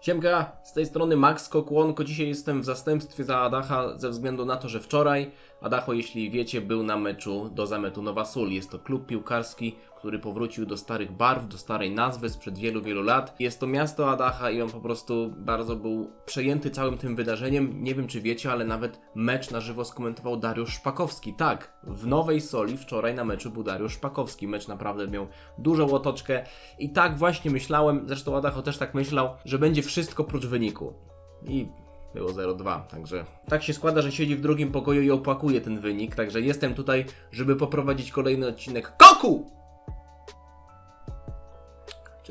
Siemka, z tej strony Max Kokłonko. Dzisiaj jestem w zastępstwie za Adacha ze względu na to, że wczoraj Adacho, jeśli wiecie, był na meczu do zametu Nowa Sól. Jest to klub piłkarski, który powrócił do starych barw, do starej nazwy sprzed wielu, wielu lat. Jest to miasto Adacha i on po prostu bardzo był przejęty całym tym wydarzeniem. Nie wiem, czy wiecie, ale nawet mecz na żywo skomentował Dariusz Szpakowski. Tak, w Nowej Soli wczoraj na meczu był Dariusz Szpakowski. Mecz naprawdę miał dużą otoczkę i tak właśnie myślałem, zresztą Adacho też tak myślał, że będzie wszystko prócz wyniku. I było 0-2, także tak się składa, że siedzi w drugim pokoju i opłakuje ten wynik, także jestem tutaj, żeby poprowadzić kolejny odcinek KOKU!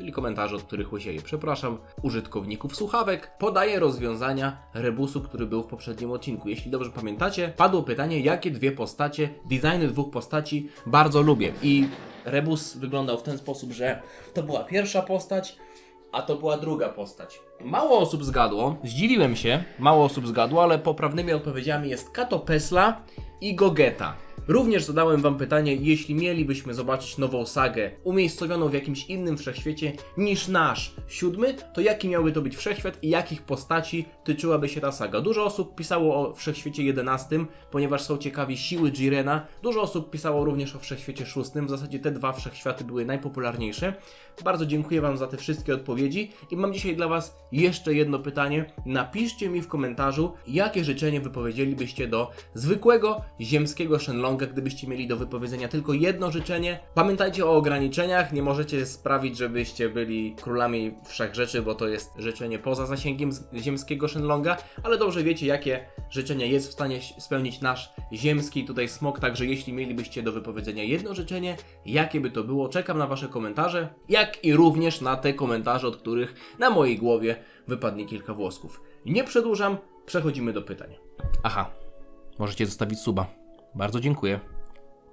Czyli komentarze, od których łysieję. Przepraszam użytkowników słuchawek. Podaję rozwiązania rebusu, który był w poprzednim odcinku. Jeśli dobrze pamiętacie, padło pytanie, jakie dwie postacie, designy dwóch postaci bardzo lubię. I rebus wyglądał w ten sposób, że to była pierwsza postać, a to była druga postać. Mało osób zgadło, zdziwiłem się, mało osób zgadło, ale poprawnymi odpowiedziami jest Kato Pesla i Gogeta. Również zadałem wam pytanie, jeśli mielibyśmy zobaczyć nową sagę umiejscowioną w jakimś innym wszechświecie niż nasz siódmy, to jaki miałby to być wszechświat i jakich postaci tyczyłaby się ta saga? Dużo osób pisało o wszechświecie jedenastym, ponieważ są ciekawi siły Jirena. Dużo osób pisało również o wszechświecie szóstym. W zasadzie te dwa wszechświaty były najpopularniejsze. Bardzo dziękuję wam za te wszystkie odpowiedzi i mam dzisiaj dla was jeszcze jedno pytanie. Napiszcie mi w komentarzu, jakie życzenie wypowiedzielibyście do zwykłego ziemskiego Shenlonga, gdybyście mieli do wypowiedzenia tylko jedno życzenie. Pamiętajcie o ograniczeniach, nie możecie sprawić, żebyście byli królami wszechrzeczy, bo to jest życzenie poza zasięgiem ziemskiego Shenlonga, ale dobrze wiecie, jakie życzenia jest w stanie spełnić nasz ziemski tutaj smok, także jeśli mielibyście do wypowiedzenia jedno życzenie, jakie by to było, czekam na wasze komentarze, jak i również na te komentarze, od których na mojej głowie wypadnie kilka włosków. Nie przedłużam, przechodzimy do pytań. Aha, możecie zostawić suba. Bardzo dziękuję.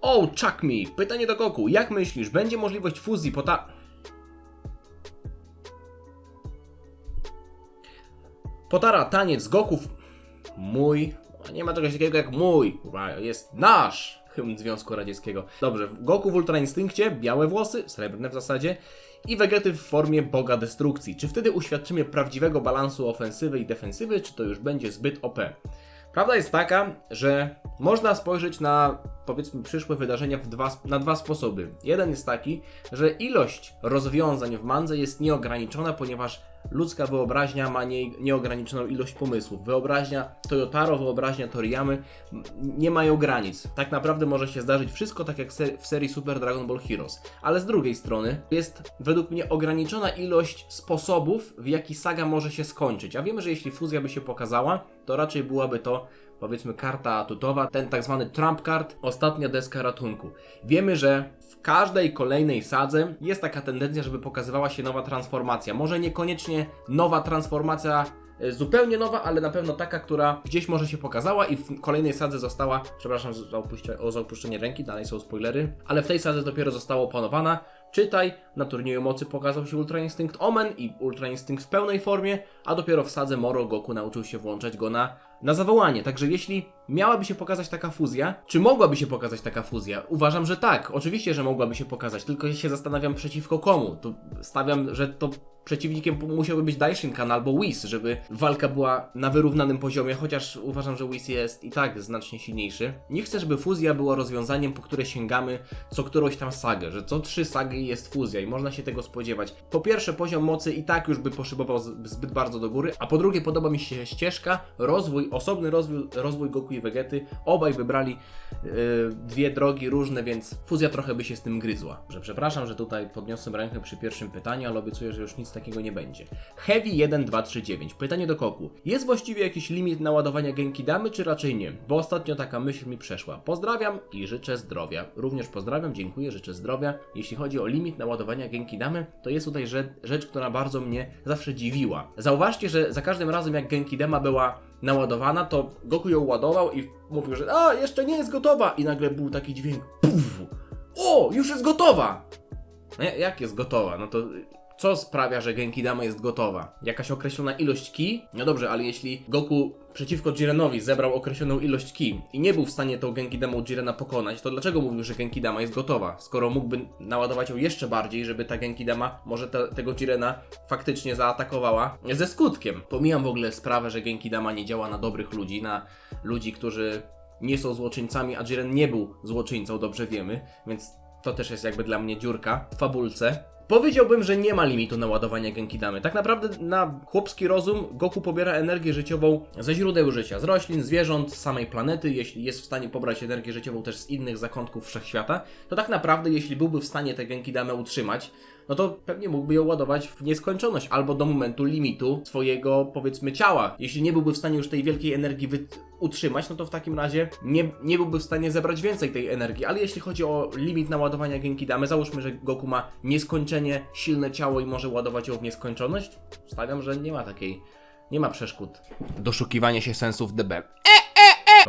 O, Chuck Me! Pytanie do Goku. Jak myślisz, będzie możliwość fuzji pota... Potara, taniec, Goków... Mój... Nie ma czegoś takiego jak mój. Jest nasz hymn Związku Radzieckiego. Dobrze, Goku w Ultra Instynkcie, białe włosy, srebrne w zasadzie i Vegety w formie Boga Destrukcji. Czy wtedy uświadczymy prawdziwego balansu ofensywy i defensywy, czy to już będzie zbyt OP? Prawda jest taka, że można spojrzeć na powiedzmy przyszłe wydarzenia dwa, na dwa sposoby. Jeden jest taki, że ilość rozwiązań w mandze jest nieograniczona, ponieważ ludzka wyobraźnia ma nie, nieograniczoną ilość pomysłów. Wyobraźnia Toyotaro, wyobraźnia Toriyamy nie mają granic. Tak naprawdę może się zdarzyć wszystko tak jak se- w serii Super Dragon Ball Heroes. Ale z drugiej strony jest według mnie ograniczona ilość sposobów, w jaki saga może się skończyć. A wiemy, że jeśli fuzja by się pokazała, to raczej byłaby to powiedzmy karta atutowa, ten tak zwany trump card, ostatnia deska ratunku. Wiemy, że w każdej kolejnej sadze jest taka tendencja, żeby pokazywała się nowa transformacja. Może niekoniecznie nowa transformacja e, zupełnie nowa, ale na pewno taka, która gdzieś może się pokazała i w kolejnej sadze została, przepraszam za, o za opuszczenie ręki, dalej są spoilery, ale w tej sadze dopiero została opanowana. Czytaj, na turnieju mocy pokazał się Ultra Instinct Omen i Ultra Instinct w pełnej formie, a dopiero w sadze Moro Goku nauczył się włączać go na, na zawołanie. Także jeśli miałaby się pokazać taka fuzja, czy mogłaby się pokazać taka fuzja? Uważam, że tak. Oczywiście, że mogłaby się pokazać, tylko się zastanawiam przeciwko komu. To stawiam, że to przeciwnikiem musiałby być Daishinkan albo Whis, żeby walka była na wyrównanym poziomie, chociaż uważam, że Whis jest i tak znacznie silniejszy. Nie chcę, żeby fuzja była rozwiązaniem, po które sięgamy co którąś tam sagę, że co trzy sagi jest fuzja i można się tego spodziewać. Po pierwsze, poziom mocy i tak już by poszybował zbyt bardzo do góry, a po drugie, podoba mi się ścieżka, rozwój, osobny rozwój, rozwój Goku i Vegety. Obaj wybrali yy, dwie drogi różne, więc fuzja trochę by się z tym gryzła. Że przepraszam, że tutaj podniosłem rękę przy pierwszym pytaniu, ale obiecuję, że już nic takiego nie będzie. Heavy 1239. Pytanie do Koku. Jest właściwie jakiś limit naładowania Genki Damy, czy raczej nie? Bo ostatnio taka myśl mi przeszła. Pozdrawiam i życzę zdrowia. Również pozdrawiam, dziękuję, życzę zdrowia. Jeśli chodzi o limit naładowania Genki Damy, to jest tutaj rzecz, która bardzo mnie zawsze dziwiła. Zauważcie, że za każdym razem jak Genki Dama była naładowana, to Goku ją ładował i mówił, że a, jeszcze nie jest gotowa i nagle był taki dźwięk puf, o, już jest gotowa! No ja- jak jest gotowa? No to Co sprawia, że Genkidama jest gotowa? Jakaś określona ilość ki? No dobrze, ale jeśli Goku przeciwko Jirenowi zebrał określoną ilość ki i nie był w stanie tą Genkidamą Jirena pokonać, to dlaczego mówił, że Genkidama jest gotowa? Skoro mógłby naładować ją jeszcze bardziej, żeby ta Genkidama może te, tego Jirena faktycznie zaatakowała ze skutkiem. Pomijam w ogóle sprawę, że Genkidama nie działa na dobrych ludzi, na ludzi, którzy nie są złoczyńcami, a Jiren nie był złoczyńcą, dobrze wiemy, więc to też jest jakby dla mnie dziurka w fabulce. Powiedziałbym, że nie ma limitu naładowania Genkidamy. Tak naprawdę na chłopski rozum Goku pobiera energię życiową ze źródeł życia, z roślin, zwierząt, z samej planety. Jeśli jest w stanie pobrać energię życiową też z innych zakątków wszechświata, to tak naprawdę jeśli byłby w stanie tę Genkidamę utrzymać, no to pewnie mógłby ją ładować w nieskończoność albo do momentu limitu swojego, powiedzmy, ciała. Jeśli nie byłby w stanie już tej wielkiej energii utrzymać, no to w takim razie nie, nie byłby w stanie zebrać więcej tej energii. Ale jeśli chodzi o limit naładowania Genkidamy, załóżmy, że Goku ma nieskończenie silne ciało i może ładować ją w nieskończoność, stawiam, że nie ma takiej, nie ma przeszkód. Doszukiwanie się sensów DB.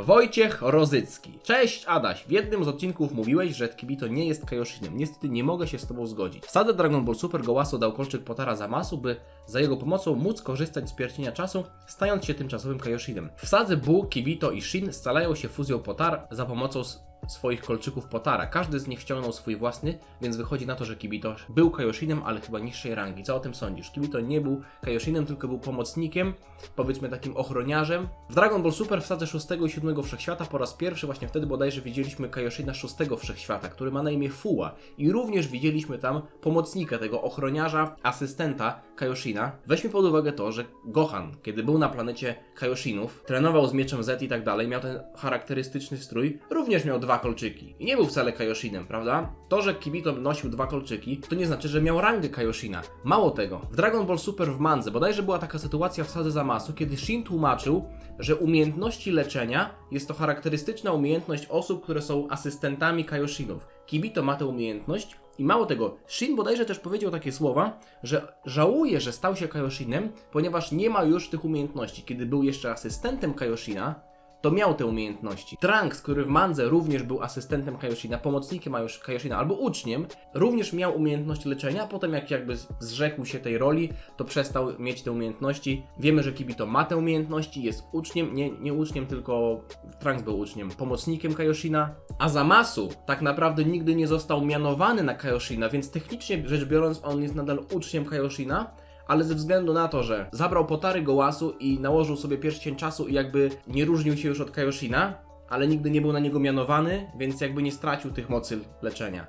Wojciech Rozycki. Cześć Adaś. W jednym z odcinków mówiłeś, że Kibito nie jest Kajoshinem. Niestety nie mogę się z tobą zgodzić. W sadze Dragon Ball Super Gołasu dał kolczyk Potara Zamasu, by za jego pomocą móc korzystać z pierścienia czasu, stając się tymczasowym Kajoshinem. W sadze Bu, Kibito i Shin scalają się fuzją Potar za pomocą swoich kolczyków Potara. Każdy z nich ściągnął swój własny, więc wychodzi na to, że Kibito był Kajoshinem, ale chyba niższej rangi. Co o tym sądzisz? Kibito nie był Kajoshinem, tylko był pomocnikiem, powiedzmy takim ochroniarzem. W Dragon Ball Super w sadze 6 i 7 Wszechświata po raz pierwszy właśnie wtedy bodajże widzieliśmy Kajoshina 6 Wszechświata, który ma na imię Fuła. I również widzieliśmy tam pomocnika tego ochroniarza, asystenta Kajoshina. Weźmy pod uwagę to, że Gohan, kiedy był na planecie Kajoshinów, trenował z mieczem Z i tak dalej, miał ten charakterystyczny strój, również miał dwa kolczyki. I nie był wcale Kajoshinem, prawda? To, że Kibito nosił dwa kolczyki, to nie znaczy, że miał rangę Kajoshina. Mało tego, w Dragon Ball Super w Mandze bodajże była taka sytuacja w Sadze Zamasu, kiedy Shin tłumaczył, że umiejętności leczenia jest to charakterystyczna umiejętność osób, które są asystentami Kajoshinów. Kibito ma tę umiejętność i mało tego, Shin bodajże też powiedział takie słowa, że żałuje, że stał się Kajoshinem, ponieważ nie ma już tych umiejętności. Kiedy był jeszcze asystentem Kajoshina, to miał te umiejętności. Trunks, który w Mandze również był asystentem Kajoshina, pomocnikiem Kajoshina albo uczniem, również miał umiejętność leczenia, a potem jak jakby zrzekł się tej roli, to przestał mieć te umiejętności. Wiemy, że Kibito ma te umiejętności, jest uczniem, nie, nie uczniem, tylko Trunks był uczniem, pomocnikiem Kajoshina, a Zamasu tak naprawdę nigdy nie został mianowany na Kajoshina, więc technicznie rzecz biorąc on jest nadal uczniem Kajoshina, ale ze względu na to, że zabrał potary Gołasu i nałożył sobie pierścień czasu i jakby nie różnił się już od Kajoshina, ale nigdy nie był na niego mianowany, więc jakby nie stracił tych mocy leczenia.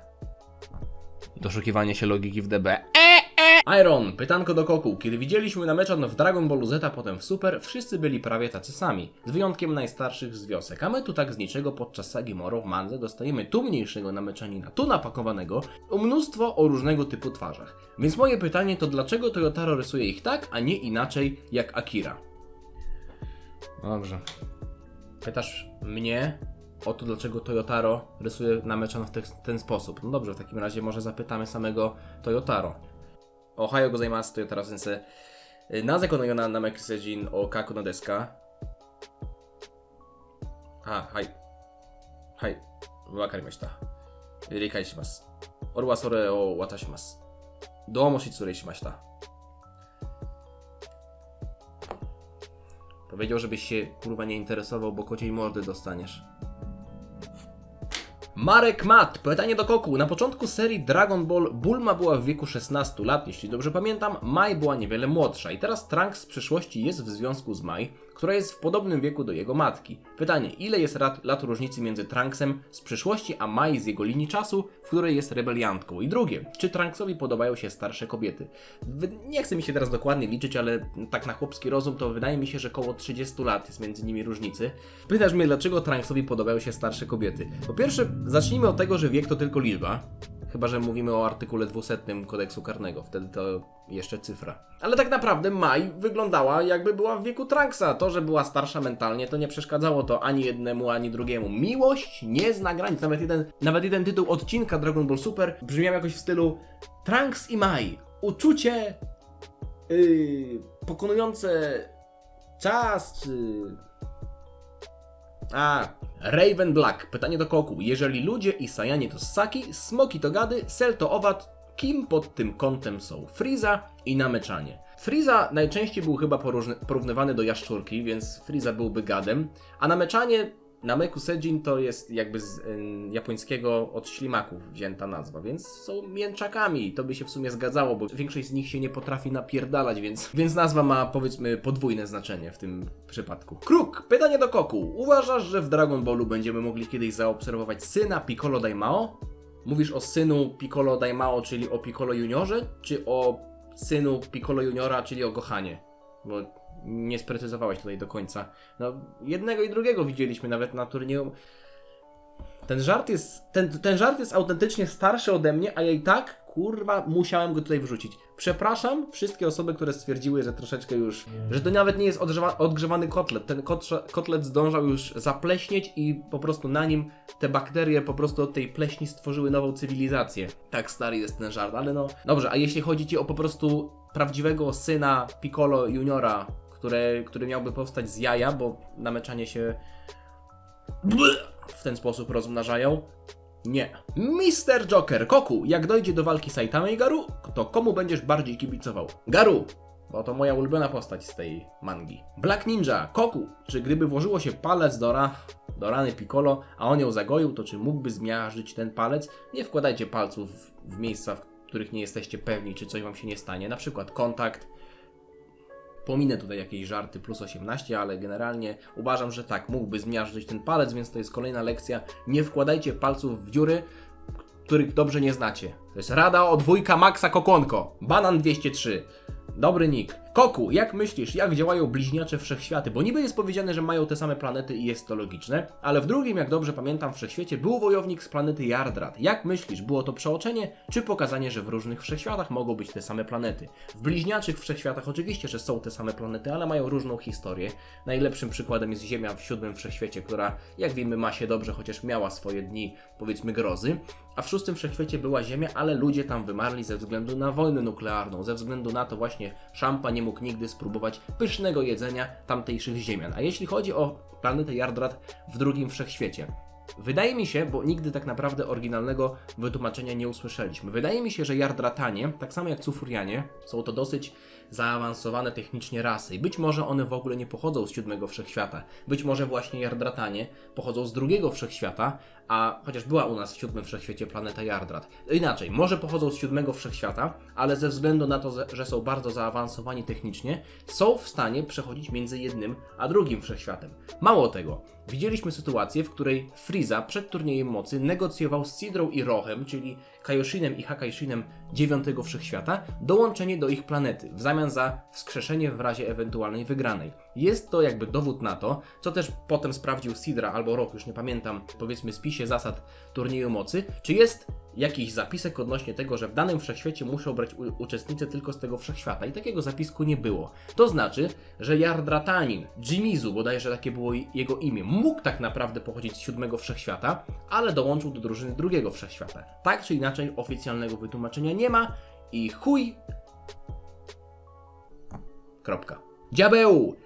Doszukiwanie się logiki w DB. Iron, pytanko do Koku. Kiedy widzieliśmy na meczan w Dragon Ballu Z, a potem w Super, wszyscy byli prawie tacy sami, z wyjątkiem najstarszych z wiosek. A my tu tak z niczego podczas sagi Moro w Mandze dostajemy tu mniejszego nameczanina, tu napakowanego, o mnóstwo o różnego typu twarzach. Więc moje pytanie to dlaczego Toyotaro rysuje ich tak, a nie inaczej jak Akira? Dobrze. Pytasz mnie o to, dlaczego Toyotaro rysuje nameczan w te, ten sposób. No dobrze, w takim razie może zapytamy samego Toyotaro. Ohio gozaimasu Toyotaro sensei. なぜこのようなナメック星人を書くのですかあ、はい。はい。わかりました。理解します。俺はそれを渡します。どうも失礼しました。Powiedział, żebyś się kurwa nie interesował, bo kociej mordy dostaniesz. Marek Mat, pytanie do Koku. Na początku serii Dragon Ball Bulma była w wieku 16 lat, jeśli dobrze pamiętam. Mai była niewiele młodsza i teraz Trunks z przyszłości jest w związku z Mai, która jest w podobnym wieku do jego matki. Pytanie, ile jest lat, lat różnicy między Trunksem z przyszłości, a Mai z jego linii czasu, w której jest rebeliantką? I drugie, czy Trunksowi podobają się starsze kobiety? Nie chcę mi się teraz dokładnie liczyć, ale tak na chłopski rozum to wydaje mi się, że około 30 lat jest między nimi różnicy. Pytasz mnie, dlaczego Trunksowi podobają się starsze kobiety? Po pierwsze, zacznijmy od tego, że wiek to tylko liczba. Chyba, że mówimy o artykule 200 kodeksu karnego, wtedy to jeszcze cyfra. Ale tak naprawdę Mai wyglądała jakby była w wieku Trunksa. To, że była starsza mentalnie, to nie przeszkadzało to ani jednemu, ani drugiemu. Miłość nie zna granic. Nawet jeden, nawet jeden tytuł odcinka Dragon Ball Super brzmiał jakoś w stylu Trunks i Mai. Uczucie yy, pokonujące czas, czy... A, Raven Black. Pytanie do Koku. Jeżeli ludzie i Sajanie to ssaki, smoki to gady, sel to owad, kim pod tym kątem są Frieza i Nameczanie. Frieza najczęściej był chyba porównywany do jaszczurki, więc Frieza byłby gadem, a Nameczanie Nameku Sejin to jest jakby z japońskiego od ślimaków wzięta nazwa, więc są mięczakami i to by się w sumie zgadzało, bo większość z nich się nie potrafi napierdalać, więc, więc nazwa ma powiedzmy podwójne znaczenie w tym przypadku. Kruk, pytanie do Koku. Uważasz, że w Dragon Ballu będziemy mogli kiedyś zaobserwować syna Piccolo Daimao? Mówisz o synu Piccolo Daimao, czyli o Piccolo Juniorze, czy o synu Piccolo Juniora, czyli o Gohanie? Bo nie sprecyzowałeś tutaj do końca. No, jednego i drugiego widzieliśmy nawet na turnieju. Ten żart jest, ten, ten żart jest autentycznie starszy ode mnie, a ja i tak, kurwa, musiałem go tutaj wrzucić. Przepraszam wszystkie osoby, które stwierdziły, że troszeczkę już, że to nawet nie jest odgrzewa, odgrzewany kotlet. Ten kotrze- kotlet zdążał już zapleśnieć i po prostu na nim te bakterie po prostu od tej pleśni stworzyły nową cywilizację. Tak stary jest ten żart, ale no. Dobrze, a jeśli chodzi ci o po prostu prawdziwego syna Piccolo Juniora, które, który miałby powstać z jaja, bo nameczanie się w ten sposób rozmnażają? Nie. Mister Joker, Koku, jak dojdzie do walki Saitama i Garu, to komu będziesz bardziej kibicował? Garu, bo to moja ulubiona postać z tej mangi. Black Ninja, Koku, czy gdyby włożyło się palec do, ra, do rany Piccolo, a on ją zagoił, to czy mógłby zmiażdżyć ten palec? Nie wkładajcie palców w miejsca, w których nie jesteście pewni, czy coś wam się nie stanie, na przykład kontakt, Pominę tutaj jakieś żarty plus 18, ale generalnie uważam, że tak, mógłby zmiażdżyć ten palec, więc to jest kolejna lekcja. Nie wkładajcie palców w dziury, których dobrze nie znacie. To jest rada o dwójka Maxa Kokonko. Banan 203. Dobry nick. Koku, jak myślisz, jak działają bliźniacze wszechświaty? Bo niby jest powiedziane, że mają te same planety i jest to logiczne, ale w drugim, jak dobrze pamiętam, wszechświecie był wojownik z planety Yardrat. Jak myślisz, było to przeoczenie, czy pokazanie, że w różnych wszechświatach mogą być te same planety? W bliźniaczych wszechświatach oczywiście, że są te same planety, ale mają różną historię. Najlepszym przykładem jest Ziemia w siódmym wszechświecie, która, jak wiemy, ma się dobrze, chociaż miała swoje dni, powiedzmy, grozy. A w szóstym wszechświecie była Ziemia, ale ludzie tam wymarli ze względu na wojnę nuklearną, ze względu na to właśnie szampa nie mógł nigdy spróbować pysznego jedzenia tamtejszych Ziemian. A jeśli chodzi o planetę Yardrat w drugim wszechświecie, Wydaje mi się, bo nigdy tak naprawdę oryginalnego wytłumaczenia nie usłyszeliśmy. Wydaje mi się, że Yardratanie, tak samo jak Cufurianie, są to dosyć zaawansowane technicznie rasy i być może one w ogóle nie pochodzą z siódmego wszechświata. Być może właśnie Yardratanie pochodzą z drugiego wszechświata, a chociaż była u nas w siódmym wszechświecie planeta Yardrat. Inaczej, może pochodzą z siódmego wszechświata, ale ze względu na to, że są bardzo zaawansowani technicznie, są w stanie przechodzić między jednym a drugim wszechświatem. Mało tego, widzieliśmy sytuację, w której Frieza przed turniejem mocy negocjował z Sidrą i Rochem, czyli Kaioshinem i Hakaishinem dziewiątego wszechświata, dołączenie do ich planety w zamian za wskrzeszenie w razie ewentualnej wygranej. Jest to jakby dowód na to, co też potem sprawdził Sidra albo Roch, już nie pamiętam, powiedzmy spisie zasad turnieju mocy, czy jest jakiś zapisek odnośnie tego, że w danym wszechświecie muszą brać uczestnicy tylko z tego wszechświata i takiego zapisku nie było. To znaczy, że Yardratanin, Jimizu, bodajże takie było jego imię, mógł tak naprawdę pochodzić z siódmego wszechświata, ale dołączył do drużyny drugiego wszechświata. Tak czy inaczej, oficjalnego wytłumaczenia nie ma i chuj. Kropka. Diabeł!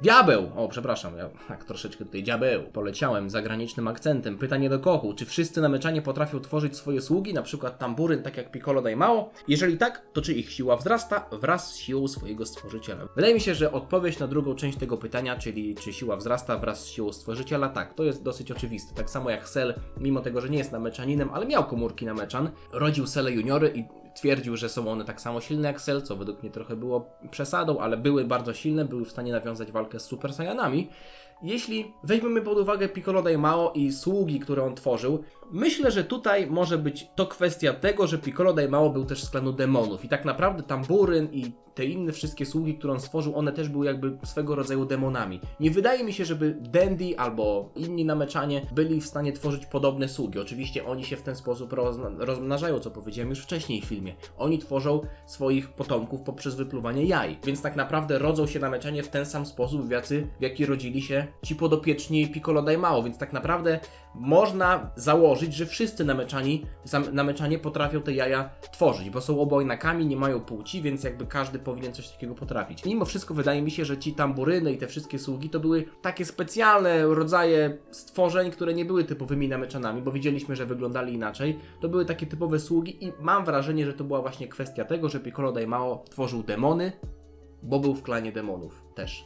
Diabeł! O, przepraszam, ja tak troszeczkę tutaj diabeł. Poleciałem zagranicznym akcentem. Pytanie do kochu. Czy wszyscy nameczanie potrafią tworzyć swoje sługi, na przykład tamburyn, tak jak Piccolo Daimao? Jeżeli tak, to czy ich siła wzrasta wraz z siłą swojego stworzyciela? Wydaje mi się, że odpowiedź na drugą część tego pytania, czyli czy siła wzrasta wraz z siłą stworzyciela, tak, to jest dosyć oczywiste. Tak samo jak Cell, mimo tego, że nie jest nameczaninem, ale miał komórki nameczan, rodził Cele juniory i twierdził, że są one tak samo silne jak Cell, co według mnie trochę było przesadą, ale były bardzo silne, były w stanie nawiązać walkę z Super Saiyanami. Jeśli weźmiemy pod uwagę Piccolo Daimao i sługi, które on tworzył, myślę, że tutaj może być to kwestia tego, że Piccolo Daimao był też z klanu demonów i tak naprawdę Tamburyn i te inne wszystkie sługi, które on stworzył, one też były jakby swego rodzaju demonami. Nie wydaje mi się, żeby Dandy albo inni nameczanie byli w stanie tworzyć podobne sługi. Oczywiście oni się w ten sposób rozmnażają, co powiedziałem już wcześniej w filmie. Oni tworzą swoich potomków poprzez wypluwanie jaj, więc tak naprawdę rodzą się nameczanie w ten sam sposób, w, jacy, w jaki rodzili się ci podopieczni Piccolo Daimało, więc tak naprawdę można założyć, że wszyscy nameczani, nameczanie potrafią te jaja tworzyć, bo są obojnakami, nie mają płci, więc jakby każdy powinien coś takiego potrafić. Mimo wszystko wydaje mi się, że ci tamburyny i te wszystkie sługi to były takie specjalne rodzaje stworzeń, które nie były typowymi nameczanami, bo widzieliśmy, że wyglądali inaczej. To były takie typowe sługi i mam wrażenie, że to była właśnie kwestia tego, że Piccolo Daimało tworzył demony, bo był w klanie demonów też.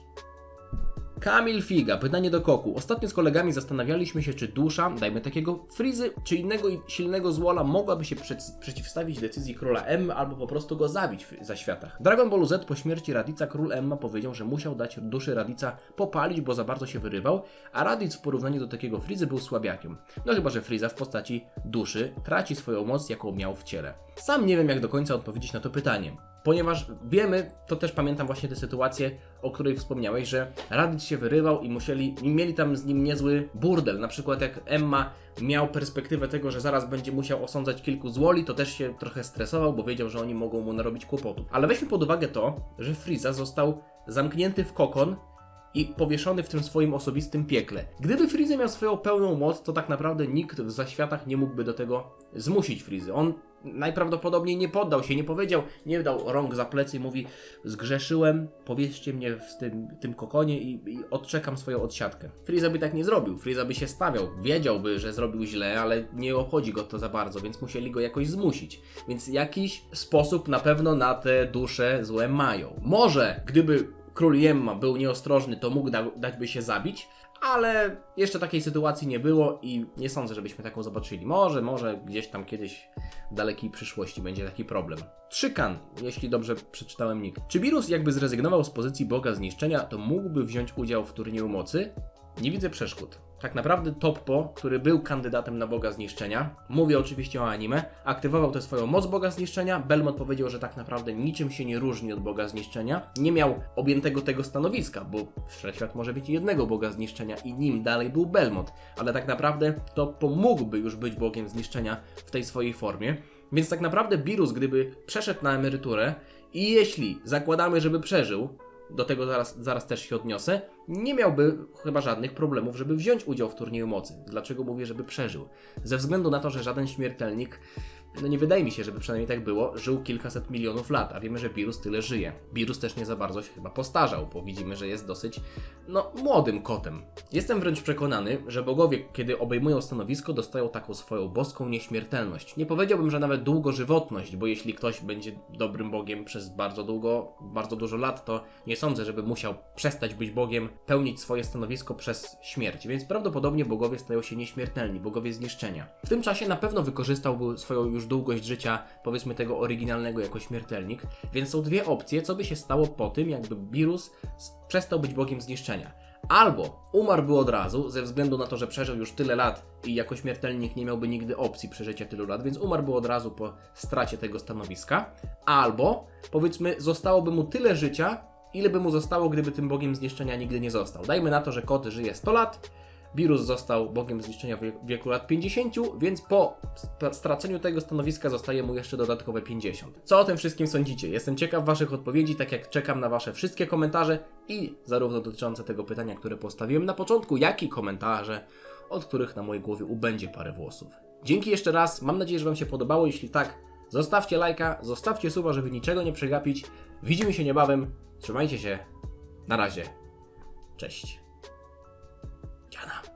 Kamil Figa, pytanie do Koku. Ostatnio z kolegami zastanawialiśmy się, czy dusza, dajmy takiego Frizy, czy innego silnego złola mogłaby się przec- przeciwstawić decyzji króla Emmy albo po prostu go zabić w zaświatach. Dragon Ballu Z po śmierci Radica król Emma powiedział, że musiał dać duszy Radica popalić, bo za bardzo się wyrywał, a Radic w porównaniu do takiego Frizy był słabiakiem. No chyba, że Friza w postaci duszy traci swoją moc, jaką miał w ciele. Sam nie wiem, jak do końca odpowiedzieć na to pytanie. Ponieważ wiemy, to też pamiętam właśnie tę sytuację, o której wspomniałeś, że Raditz się wyrywał i musieli, i mieli tam z nim niezły burdel. Na przykład jak Emma miał perspektywę tego, że zaraz będzie musiał osądzać kilku złoli, to też się trochę stresował, bo wiedział, że oni mogą mu narobić kłopotów. Ale weźmy pod uwagę to, że Frieza został zamknięty w kokon i powieszony w tym swoim osobistym piekle. Gdyby Frizy miał swoją pełną moc, to tak naprawdę nikt w zaświatach nie mógłby do tego zmusić Frizy. On najprawdopodobniej nie poddał się, nie powiedział, nie dał rąk za plecy i mówi zgrzeszyłem, powieźcie mnie w tym, tym kokonie i, i odczekam swoją odsiadkę. Friza by tak nie zrobił, Friza by się stawiał, wiedziałby, że zrobił źle, ale nie obchodzi go to za bardzo, więc musieli go jakoś zmusić. Więc jakiś sposób na pewno na te dusze złe mają. Może gdyby król Jemma był nieostrożny, to mógł da, dać by się zabić, ale jeszcze takiej sytuacji nie było i nie sądzę, żebyśmy taką zobaczyli. Może, może gdzieś tam kiedyś w dalekiej przyszłości będzie taki problem. Trzykan, jeśli dobrze przeczytałem nick. Czy Virus jakby zrezygnował z pozycji Boga Zniszczenia, to mógłby wziąć udział w turnieju mocy? Nie widzę przeszkód. Tak naprawdę Toppo, który był kandydatem na Boga Zniszczenia, mówię oczywiście o anime, aktywował tę swoją moc Boga Zniszczenia. Belmont powiedział, że tak naprawdę niczym się nie różni od Boga Zniszczenia. Nie miał objętego tego stanowiska, bo Wszechświat może być jednego Boga Zniszczenia i nim dalej był Belmont. Ale tak naprawdę Toppo mógłby już być Bogiem Zniszczenia w tej swojej formie. Więc tak naprawdę Birus, gdyby przeszedł na emeryturę i jeśli zakładamy, żeby przeżył, do tego zaraz, zaraz też się odniosę, nie miałby chyba żadnych problemów, żeby wziąć udział w turnieju mocy. Dlaczego mówię, żeby przeżył? Ze względu na to, że żaden śmiertelnik, no nie wydaje mi się, żeby przynajmniej tak było, żył kilkaset milionów lat, a wiemy, że Birus tyle żyje. Birus też nie za bardzo się chyba postarzał, bo widzimy, że jest dosyć, no, młodym kotem. Jestem wręcz przekonany, że bogowie, kiedy obejmują stanowisko, dostają taką swoją boską nieśmiertelność. Nie powiedziałbym, że nawet długożywotność, bo jeśli ktoś będzie dobrym bogiem przez bardzo długo, bardzo dużo lat, to nie sądzę, żeby musiał przestać być bogiem, pełnić swoje stanowisko przez śmierć, więc prawdopodobnie bogowie stają się nieśmiertelni, bogowie zniszczenia. W tym czasie na pewno wykorzystałby swoją już długość życia, powiedzmy tego oryginalnego jako śmiertelnik, więc są dwie opcje, co by się stało po tym, jakby Birus s- przestał być bogiem zniszczenia. Albo umarłby od razu, ze względu na to, że przeżył już tyle lat i jako śmiertelnik nie miałby nigdy opcji przeżycia tylu lat, więc umarłby od razu po stracie tego stanowiska. Albo, powiedzmy, zostałoby mu tyle życia, ile by mu zostało, gdyby tym bogiem zniszczenia nigdy nie został. Dajmy na to, że kot żyje 100 lat, Birus został bogiem zniszczenia w wie- wieku lat 50, więc po st- straceniu tego stanowiska zostaje mu jeszcze dodatkowe 50. Co o tym wszystkim sądzicie? Jestem ciekaw Waszych odpowiedzi, tak jak czekam na Wasze wszystkie komentarze i zarówno dotyczące tego pytania, które postawiłem na początku, jak i komentarze, od których na mojej głowie ubędzie parę włosów. Dzięki jeszcze raz, mam nadzieję, że Wam się podobało. Jeśli tak, zostawcie lajka, zostawcie suba, żeby niczego nie przegapić. Widzimy się niebawem. Trzymajcie się. Na razie. Cześć. な。